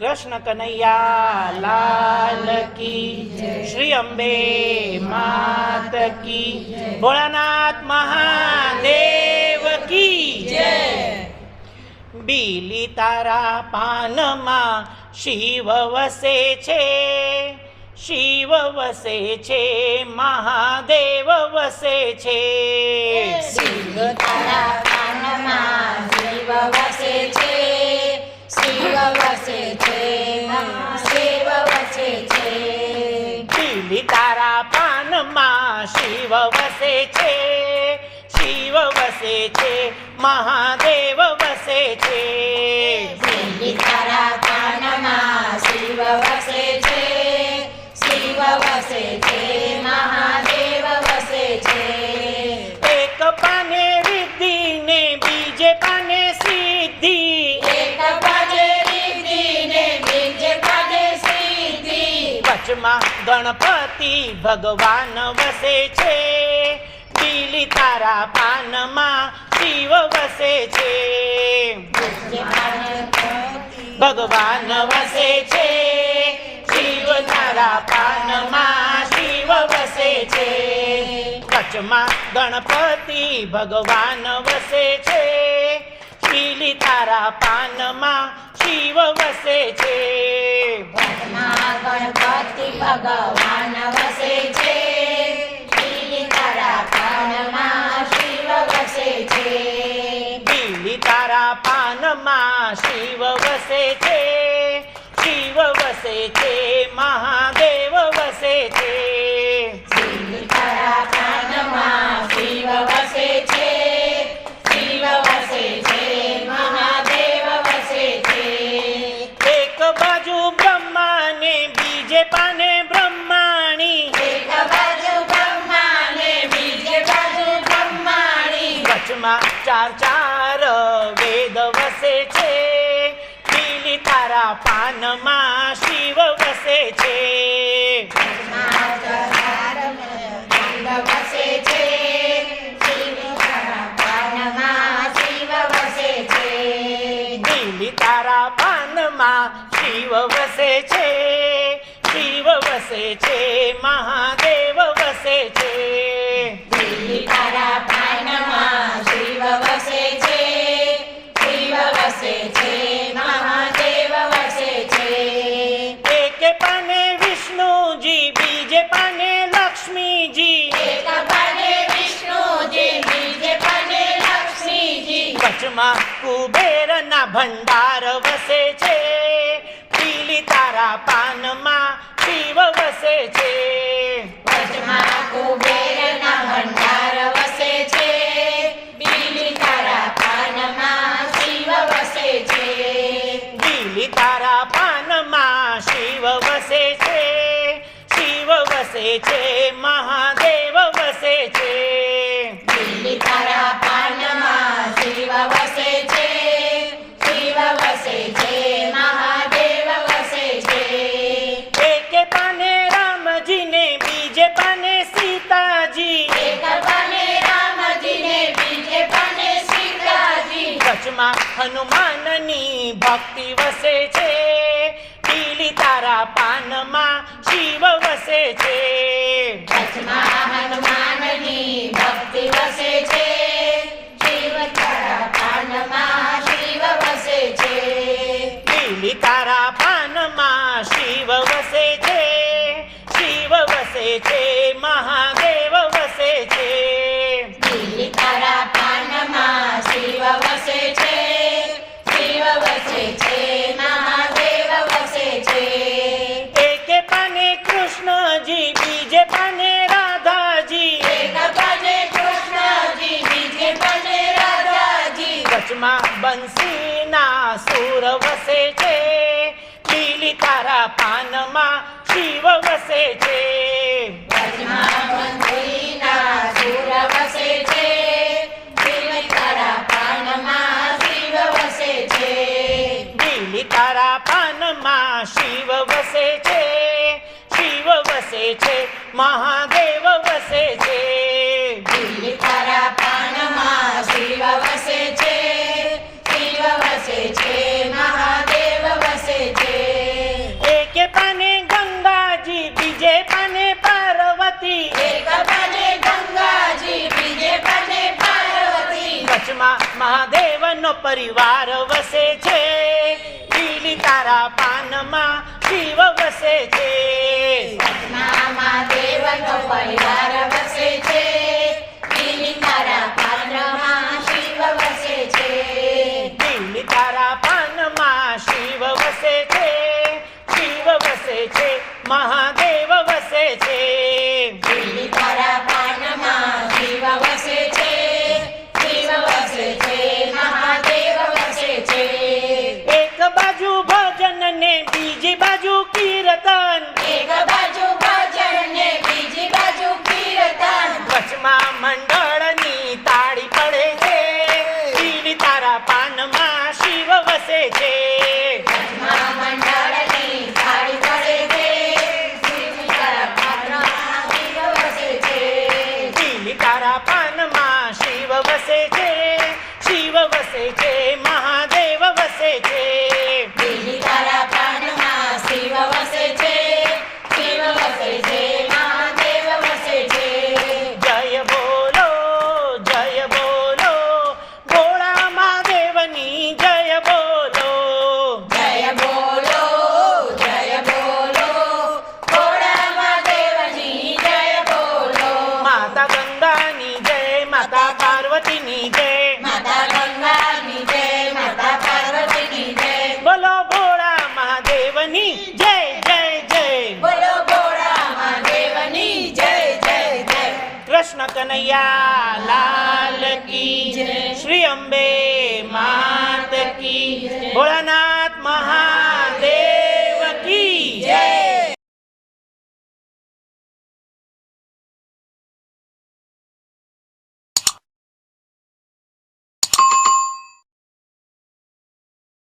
કૃષ્ણ કનૈયા, લાલ કી શ્રી અંબે માત કી ભોળાનાથ મહાદેવ કી બીલી તારા પાનમાં શિવ વસે છે. શિવ વસે છે, મહાદેવ વસે છે. શિવ તારા પાનમાં શિવ વસે છે. પાનમાં શિવ વસે છે શિવ વસે છે મહાદેવ વસે છે. વચમાં ગણપતિ ભગવાન વસે છે. પીલી તારા પાનમાં શિવ વસે છે. ભગવાન વસે છે. શિવ તારા પાનમાં શિવ વસે છે. કચ્છમાં ગણપતિ ભગવાન વસે છે. શીલી તારા પાનમાં શિવ વસે છે. ઘટમાં ગણપતિ ભગવાન વસે છે. લીલી તારા શિવ વસે છે. બીલી તારા પાનમાં શિવ વસે છે. શિવ વસે છે મહાદેવ વસે છે. લીલી તારા શિવ વસે છે. વચમાં ચાર ચાર વેદ વસે છે. લીલી તારા પાનમાં શિવ વસે છે. તારા પાનમાં શિવ વસે છે. શિવ વસે છે, મહાદેવ વસે છે. તારા વચમાં કુબેરના ભંડાર વસે છે. પીલી તારા પાનમાં શિવ વસે છે. વચમાં કુબેરના ભંડાર વસે છે. બીલી તારા પાનમાં શિવ વસે છે. પીલી તારા પાનમાં શિવ વસે છે. શિવ વસે છે મહાદેવ વચમાં હનુમાનની ભક્તિ વસે છે. પીલી તારા પાનમાં શિવ વસે છે. બંસીના સુર વસે છે. લીલી તારા પાનમાં શિવ વસે છે. તારા પાનમાં શિવ વસે છે. શિવ વસે છે. મહાદેવ વસે છે. મહાદેવનો પરિવાર વસે છે. લીલી તારા પાનમાં શિવ વસે છે. મહાદેવનો પરિવાર વસે છે. લીલી તારા પાનમાં શિવ વસે છે. લીલી તારા પાનમાં શિવ વસે છે. શિવ વસે છે. મહા AJ કનૈયા લાલ કી શ્રી અંબે માત કી ભોળાનાથ મહા